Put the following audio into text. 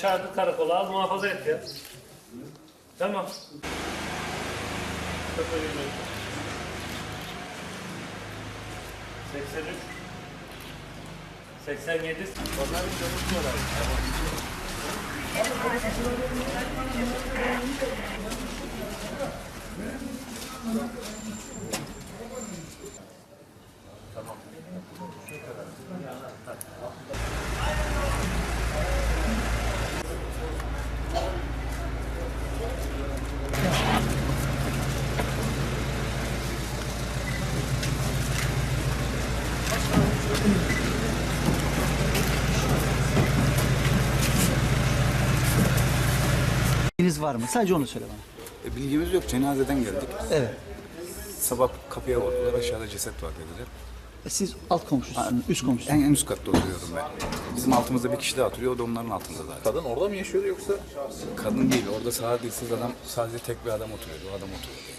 Çağırdı karakola al muhafaza et ya. Tamam. Yirmi üç. 83 87 Onların çalışmıyorlar. Bilginiz var mı? Sadece onu söyle bana. E, bilgimiz yok. Cenazeden geldik. Evet. Sabah kapıya vurdular. Aşağıda ceset var dediler. E, Siz alt komşusunuz, üst komşusunuz. En, en üst katta oturuyorum ben. Bizim altımızda bir kişi daha oturuyor. O da onların altında zaten. Kadın orada mı yaşıyordu yoksa? Kadın değil. Orada dilsiz adam, sadece tek bir adam oturuyordu. O adam oturuyordu.